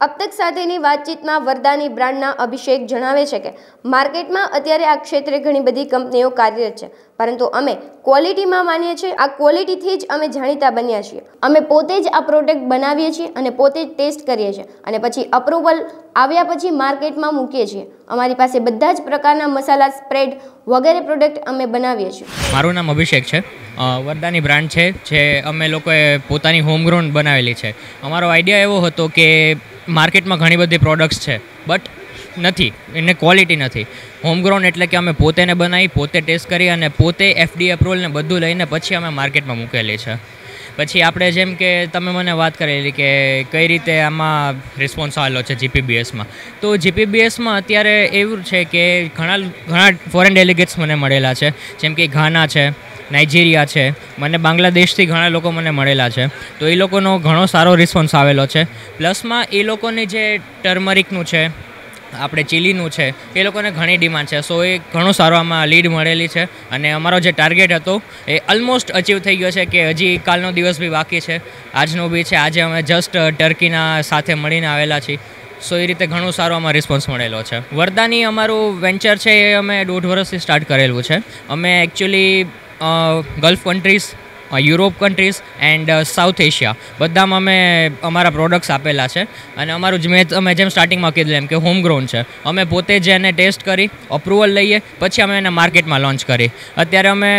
અબતક સાથેની વાતચીતમાં વરદાની બ્રાન્ડના અભિષેક જણાવે છે કે, માર્કેટમાં અત્યારે આ ક્ષેત્રે ઘણી બધી કંપનીઓ કાર્યરત છે. પરંતુ અમે ક્વોલિટીમાં માનીએ છીએ, આ ક્વોલિટીથી જ અમે જાણીતા બન્યા છીએ. અમે પોતે જ આ પ્રોડક્ટ બનાવીએ છીએ અને પોતે જ ટેસ્ટ કરીએ છીએ અને પછી અપ્રુવલ આવ્યા પછી માર્કેટમાં મૂકીએ છીએ. અમારી પાસે બધા જ પ્રકારના મસાલા સ્પ્રેડ વગેરે પ્રોડક્ટ અમે બનાવીએ છીએ. મારું નામ અભિષેક છે. વરદાની બ્રાન્ડ છે જે અમે લોકોએ પોતાની હોમગ્રોન બનાવેલી છે. અમારો આઈડિયા એવો હતો કે માર્કેટમાં ઘણી બધી પ્રોડક્ટ્સ છે બટ નથી, એને ક્વોલિટી નથી. હોમગ્રોન એટલે કે અમે પોતેને બનાવી, પોતે ટેસ્ટ કરી અને પોતે એફડી અપ્રુવલ ને બધું લઈને પછી અમે માર્કેટમાં મૂકેલી છે. પછી આપણે જેમ કે તમે મને વાત કરેલી કે કઈ રીતે આમાં રિસ્પોન્સ આવેલો છે જીપીબીએસમાં તો જીપીબીએસમાં અત્યારે એવું છે કે ઘણા ઘણા ફોરેન ડેલિગેટ્સ મને મળેલા છે. જેમ કે ઘાના છે નાઇજીરિયા છે. મને બાંગ્લાદેશથી ઘણા લોકો મને મળેલા છે. તો એ લોકોનો ઘણો સારો રિસ્પોન્સ આવેલો છે. પ્લસમાં એ લોકોની જે ટર્મરિકનું છે, આપણે ચીલીનું છે, એ લોકોને ઘણી ડિમાન્ડ છે. સો એ ઘણો સારો આમાં લીડ મળેલી છે. અને અમારો જે ટાર્ગેટ હતો, એ ઓલમોસ્ટ અચીવ થઈ ગયો છે કે હજી કાલનો દિવસ બી બાકી છે. આજનો બી છે. આજે અમે જસ્ટ ટર્કીના સાથે મળીને આવેલા છીએ. સો એ રીતે ઘણો સારો આમાં રિસ્પોન્સ મળેલો છે. વરદાની અમારું વેન્ચર છે એ અમે દોઢ વર્ષથી સ્ટાર્ટ કરેલું છે. અમે actually gulf countries Europe countries and south Asia બધામાં અમે અમારા પ્રોડક્ટ્સ આપેલા છે. અને અમારું જે મેં અમે જેમ સ્ટાર્ટિંગમાં કીધું એમ કે હોમ ગ્રોન છે. અમે પોતે જ એને ટેસ્ટ કરી અપ્રુવલ લઈએ, પછી અમે એને માર્કેટમાં લોન્ચ કરી. અત્યારે અમે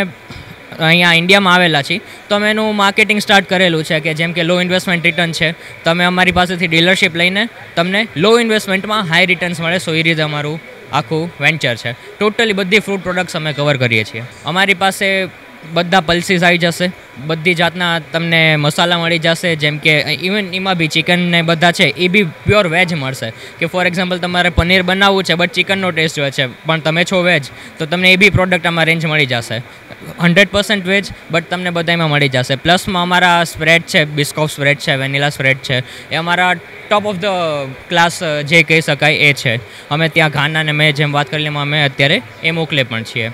અહીંયા ઇન્ડિયામાં આવેલા છીએ. તો અમે એનું માર્કેટિંગ સ્ટાર્ટ કરેલું છે કે જેમ કે લો ઇન્વેસ્ટમેન્ટ રિટર્ન છે. તમે અમારી પાસેથી ડીલરશીપ લઈને તમને લો ઇન્વેસ્ટમેન્ટમાં હાઈ રિટર્ન્સ મળે. સો એ રીતે અમારું આખું વેન્ચર છે. ટોટલી બધી ફ્રૂટ પ્રોડક્ટ્સ અમે કવર કરીએ છીએ. અમારી પાસે બધા પલ્સીસ આવી જશે. બધી જાતના તમને મસાલા મળી જશે, જેમ કે ઇવન એમાં બી ચિકન ને બધા છે, એ બી પ્યોર વેજ મળશે. કે ફોર એક્ઝામ્પલ તમારે પનીર બનાવવું છે બટ ચિકનનો ટેસ્ટ હોય છે, પણ તમે છો વેજ તો તમને એ બી પ્રોડક્ટ આમાં રેન્જ મળી જશે. હંડ્રેડ પર્સન્ટ વેજ બટ તમને બધામાં મળી જશે. પ્લસમાં અમારા સ્પ્રેડ છે બિસ્કોફ સ્પ્રેડ છે વેનીલા સ્પ્રેડ છે, એ અમારા ટોપ ઓફ ધ ક્લાસ જે કહી શકાય, એ છે. અમે ત્યાં ઘાના ને મેં જેમ વાત કરી એમાં અમે અત્યારે એ મોકલે પણ છીએ.